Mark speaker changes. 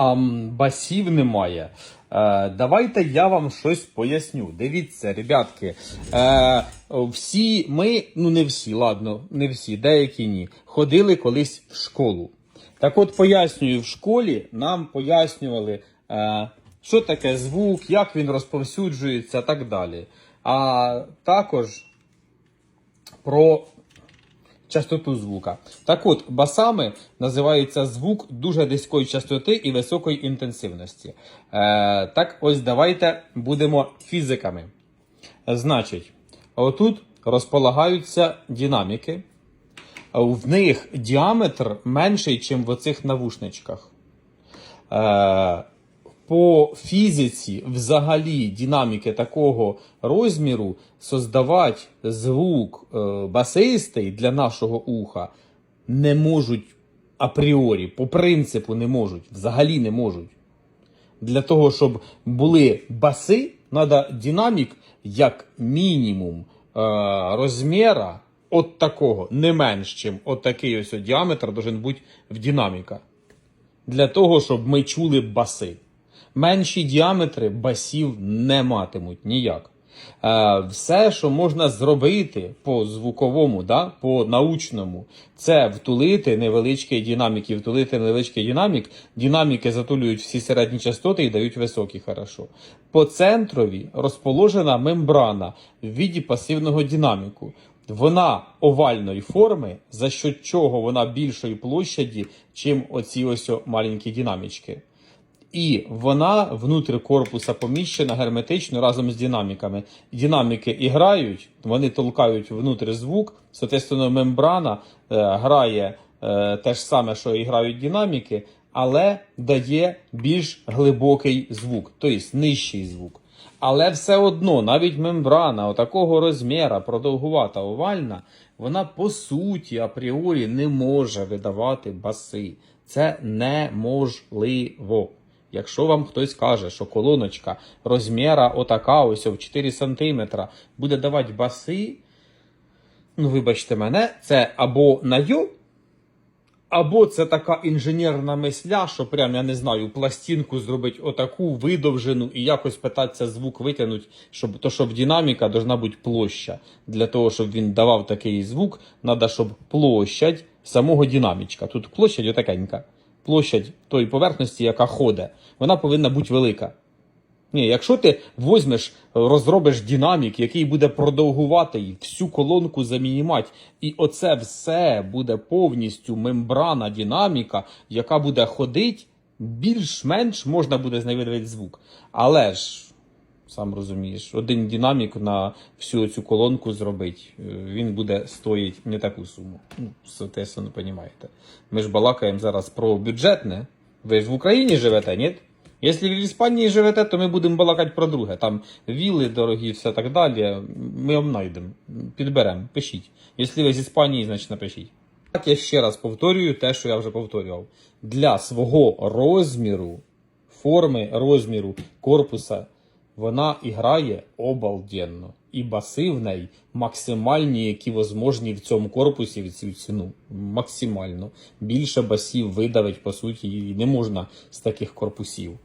Speaker 1: а басів немає. Е, давайте я вам щось поясню. Дивіться, ребятки, е, всі ми, ну не всі, ладно, не всі, деякі ні, ходили колись в школу. Так от пояснюю, в школі нам пояснювали, е, що таке звук, як він розповсюджується, так далі. А також про частоту звука. Так от, басами називається звук дуже низької частоти і високої інтенсивності. Е, так ось давайте будемо фізиками. Значить, отут розполагаються динаміки. В них діаметр менший, ніж в оцих навушничках. Е, по фізиці, взагалі, динаміки такого розміру создавати звук е, басистий для нашого уха не можуть апріорі, по принципу не можуть, взагалі не можуть. Для того, щоб були баси, треба динамік як мінімум е, розміра от такого, не менш, чим от такий ось діаметр должен бути в динаміка. Для того, щоб ми чули баси. Менші діаметри басів не матимуть ніяк. Е, все, що можна зробити по звуковому, да, по научному, це втулити невеличкий динамік і втулити невеличкий динамік. Динаміки затулюють всі середні частоти і дають високі хорошо. По центрові розположена мембрана в віді пасивного динаміку. Вона овальної форми, за що чого вона більшої площаді, чим оці ось маленькі динамічки. І вона внутрі корпуса поміщена герметично разом з динаміками. Динаміки і грають, вони толкають внутрі звук, соответственно, мембрана е, грає е, те ж саме, що і грають динаміки, але дає більш глибокий звук, тобто нижчий звук. Але все одно, навіть мембрана отакого розміра, продовгувата овальна, вона по суті апріорі не може видавати баси. Це неможливо. Якщо вам хтось каже, що колоночка розміра отака, ось в 4 см, буде давати баси, ну вибачте мене, це або найо, або це така інженерна мисля, що прям, я не знаю, пластинку зробить отаку видовжену і якось питатися звук витягнути, щоб то, щоб динаміка должна бути площа. Для того, щоб він давав такий звук, треба, щоб площадь самого динамічка. Тут площадь отакенька. Площадь тої поверхності, яка ходить, вона повинна бути велика. Ні, якщо ти возьмеш, розробиш динамік, який буде продовгувати всю колонку замінімати, і оце все буде повністю мембрана динаміка, яка буде ходити, більш-менш можна буде знайти звук. Але ж, сам розумієш, один динамік на всю цю колонку зробить, е, він буде стоїть не таку суму. Ну, соответственно, розумієте. Ми ж балакаємо зараз про бюджетне. Ви ж в Україні живете, ні? Якщо в Іспанії живете, то ми будемо балакати про друге. Там віли дорогі, все так далі. Ми вам знайдемо, підберемо, пишіть. Якщо ви з Іспанії, значить напишіть. Так я ще раз повторюю те, що я вже повторював. Для свого розміру, форми розміру корпуса, вона і обалденно. І баси в неї максимальні, які возможні в цьому корпусі в цю ціну. Максимально. Більше басів видавить, по суті, і не можна з таких корпусів.